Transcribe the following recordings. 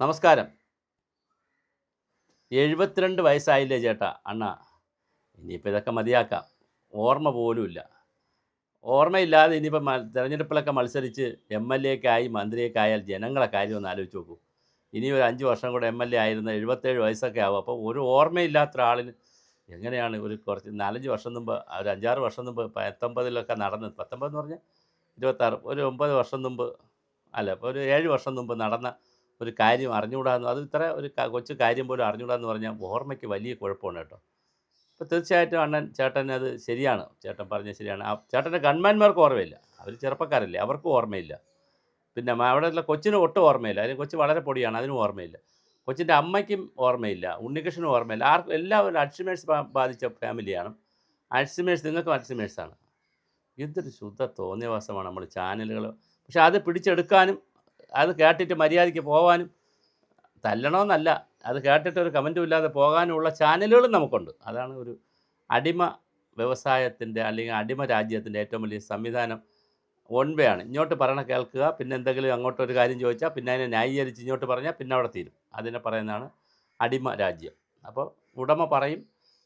നമസ്കാരം. എഴുപത്തിരണ്ട് വയസ്സായില്ലേ ചേട്ടാ? അണ്ണ ഇനിയിപ്പോൾ ഇതൊക്കെ മതിയാക്കാം. ഓർമ്മ പോലുമില്ല ഓർമ്മയില്ലാതെ ഇനിയിപ്പോൾ തിരഞ്ഞെടുപ്പിലൊക്കെ മത്സരിച്ച് എം എൽ എക്കായി മന്ത്രിയൊക്കെ ആയാൽ ജനങ്ങളെ കാര്യം ഒന്ന് ആലോചിച്ച് നോക്കൂ. ഇനി ഒരു അഞ്ച് വർഷം കൂടെ എം എൽ എ ആയിരുന്ന എഴുപത്തേഴ് വയസ്സൊക്കെ ആവും. അപ്പോൾ ഒരു ഓർമ്മയില്ലാത്ത ഒരാളിന് എങ്ങനെയാണ് ഒരു കുറച്ച് നാലഞ്ച് വർഷം മുമ്പ് ഒരു അഞ്ചാറ് വർഷം മുമ്പ് പത്തൊമ്പതിലൊക്കെ നടന്ന് പത്തൊമ്പതെന്ന് പറഞ്ഞാൽ ഇരുപത്താറ് ഒരു ഒമ്പത് വർഷം മുമ്പ് അല്ല ഒരു ഏഴ് വർഷം മുമ്പ് നടന്ന ഒരു കാര്യം അറിഞ്ഞുകൂടാന്ന് അത് ഇത്ര ഒരു കൊച്ചു കാര്യം പോലും അറിഞ്ഞുകൂടാന്ന് പറഞ്ഞാൽ ഓർമ്മയ്ക്ക് വലിയ കുഴപ്പമാണ് കേട്ടോ. അപ്പോൾ തീർച്ചയായിട്ടും അണ്ണൻ ചേട്ടൻ അത് ശരിയാണ്. ചേട്ടൻ പറഞ്ഞത് ശരിയാണ്. ആ ചേട്ടന്റെ ഗൺമാന്മാർക്ക് ഓർമ്മയില്ല. അവർ ചെറുപ്പക്കാരല്ലേ അവർക്കും ഓർമ്മയില്ല. പിന്നെ അവിടെ അവിടെയുള്ള കൊച്ചിന് ഒട്ടും ഓർമ്മയില്ല. അതിന് കൊച്ചു വളരെ പൊടിയാണ് അതിനും ഓർമ്മയില്ല. കൊച്ചിന്റെ അമ്മയ്ക്കും ഓർമ്മയില്ല ഉണ്ണികൃഷ്ണനും ഓർമ്മയില്ല. ആർക്കും എല്ലാവരും അൾസിമേഴ്സ് ബാധിച്ച ഫാമിലിയാണ്. അൾസിമേഴ്സ് നിങ്ങൾക്കും അൾസിമേഴ്സാണ് എന്തൊരു ശുദ്ധ തോന്നിയവാസമാണ് നമ്മൾ ചാനലുകൾ. പക്ഷേ അത് പിടിച്ചെടുക്കാനും അത് കേട്ടിട്ട് മര്യാദയ്ക്ക് പോകാനും തല്ലണമെന്നല്ല അത് കേട്ടിട്ട് ഒരു കമന്റും ഇല്ലാതെ പോകാനുമുള്ള ചാനലുകളും നമുക്കുണ്ട്. അതാണ് ഒരു അടിമ വ്യവസായത്തിന്റെ അല്ലെങ്കിൽ അടിമ രാജ്യത്തിന്റെ ഏറ്റവും വലിയ സംവിധാനം വേ ആണ്. ഇങ്ങോട്ട് പറയണ കേൾക്കുക പിന്നെ എന്തെങ്കിലും അങ്ങോട്ട് ഒരു കാര്യം ചോദിച്ചാൽ പിന്നെ അതിനെ ന്യായീകരിച്ച് ഇങ്ങോട്ട് പറഞ്ഞാൽ പിന്നെ അവിടെ തീരും. അതിനെ പറയുന്നതാണ് അടിമ രാജ്യം. അപ്പോൾ ഉടമ പറയും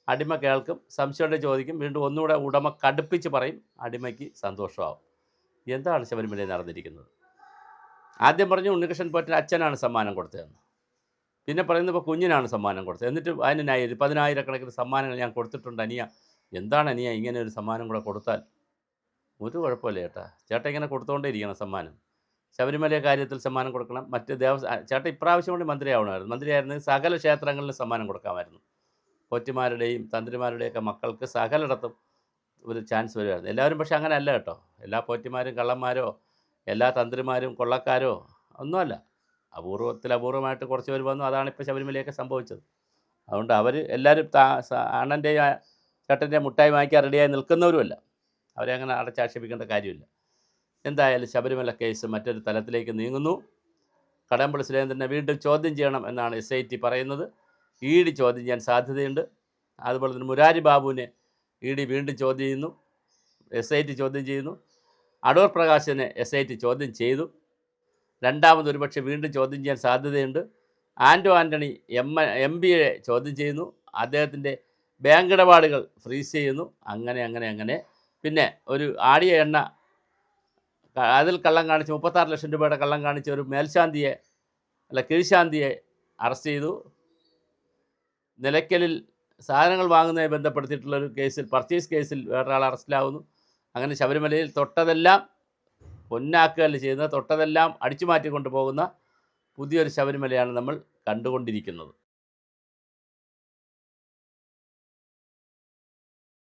അടിമ കേൾക്കും സംശയമുണ്ട് ചോദിക്കും വീണ്ടും ഒന്നുകൂടെ ഉടമ കടുപ്പിച്ച് പറയും അടിമയ്ക്ക് സന്തോഷമാവും. എന്താണ് ശബരിമലയിൽ നടന്നിരിക്കുന്നത്? ആദ്യം പറഞ്ഞു ഉണ്ണികൃഷ്ണൻ പോറ്റിന് അച്ഛനാണ് സമ്മാനം കൊടുത്തതെന്ന്. പിന്നെ പറയുന്നത് ഇപ്പോൾ കുഞ്ഞിനാണ് സമ്മാനം കൊടുത്തത്. എന്നിട്ട് അതിന് ന്യായം പതിനായിരക്കണക്കിന് സമ്മാനങ്ങൾ ഞാൻ കൊടുത്തിട്ടുണ്ട് അനിയ. എന്താണ് അനിയ ഇങ്ങനെ ഒരു സമ്മാനം കൂടെ കൊടുത്താൽ? ഒരു കുഴപ്പമില്ല ചേട്ടാ. ചേട്ടാ ഇങ്ങനെ കൊടുത്തുകൊണ്ടേ ഇരിക്കണം സമ്മാനം. ശബരിമല കാര്യത്തിൽ സമ്മാനം കൊടുക്കണം. മറ്റ് ദേവസ്വം ചേട്ട ഇപ്രാവശ്യം കൊണ്ട് മന്ത്രിയാവണമായിരുന്നു. മന്ത്രിയായിരുന്നെങ്കിൽ സകല ക്ഷേത്രങ്ങളിലും സമ്മാനം കൊടുക്കാമായിരുന്നു. പോറ്റിമാരുടെയും തന്ത്രിമാരുടെയൊക്കെ മക്കൾക്ക് സകലിടത്തും ഒരു ചാൻസ് വരുമായിരുന്നു. എല്ലാവരും പക്ഷേ അങ്ങനെ അല്ല കേട്ടോ. എല്ലാ പോറ്റിമാരും കള്ളന്മാരോ എല്ലാ തന്ത്രിമാരും കൊള്ളക്കാരോ? ഒന്നുമല്ല. അപൂർവത്തിൽ അപൂർവമായിട്ട് കുറച്ച് പേര് വന്നു. അതാണ് ഇപ്പോൾ ശബരിമലയൊക്കെ സംഭവിച്ചത്. അതുകൊണ്ട് അവർ എല്ലാവരും താ അണ്ണന്റെയും ആ മുട്ടായി വാങ്ങിക്കാൻ റെഡിയായി നിൽക്കുന്നവരുമല്ല. അവരെ അങ്ങനെ അടച്ചാക്ഷേപിക്കേണ്ട കാര്യമില്ല. എന്തായാലും ശബരിമല കേസ് മറ്റൊരു തലത്തിലേക്ക് നീങ്ങുന്നു. കടമ്പള്ളി സുരേന്ദ്രനെ വീണ്ടും ചോദ്യം ചെയ്യണം എന്നാണ് എസ് ഐ ടി പറയുന്നത്. ഇ ഡി ചോദ്യം ചെയ്യാൻ സാധ്യതയുണ്ട്. അതുപോലെ തന്നെ മുരാരി ബാബുവിനെ ഇ ഡി വീണ്ടും ചോദ്യം ചെയ്യുന്നു. എസ് ഐ ടി ചോദ്യം ചെയ്യുന്നു. അടൂർ പ്രകാശിനെ എസ് ഐ ടി ചോദ്യം ചെയ്തു. രണ്ടാമത് ഒരുപക്ഷെ വീണ്ടും ചോദ്യം ചെയ്യാൻ സാധ്യതയുണ്ട്. ആന്റോ ആന്റണി എം എം പിയെ ചോദ്യം ചെയ്യുന്നു. അദ്ദേഹത്തിന്റെ ബാങ്ക് ഇടപാടുകൾ ഫ്രീസ് ചെയ്യുന്നു. അങ്ങനെ അങ്ങനെ അങ്ങനെ. പിന്നെ ഒരു ആടിയ എണ്ണ അതിൽ കള്ളം കാണിച്ച് മുപ്പത്താറ് ലക്ഷം രൂപയുടെ കള്ളം കാണിച്ച ഒരു മേൽശാന്തിയെ അല്ല കീഴ്ശാന്തിയെ അറസ്റ്റ് ചെയ്തു. നിലയ്ക്കലിൽ സാധനങ്ങൾ വാങ്ങുന്നതുമായി ബന്ധപ്പെടുത്തിയിട്ടുള്ളൊരു കേസിൽ പർച്ചേസ് കേസിൽ വേറൊരാൾ അറസ്റ്റിലാവുന്നു. അങ്ങനെ ശബരിമലയിൽ തൊട്ടതെല്ലാം പൊന്നാക്കുകയല്ല ചെയ്യുന്ന തൊട്ടതെല്ലാം അടിച്ചു മാറ്റിക്കൊണ്ട് പോകുന്ന പുതിയൊരു ശബരിമലയാണ് നമ്മൾ കണ്ടുകൊണ്ടിരിക്കുന്നത്.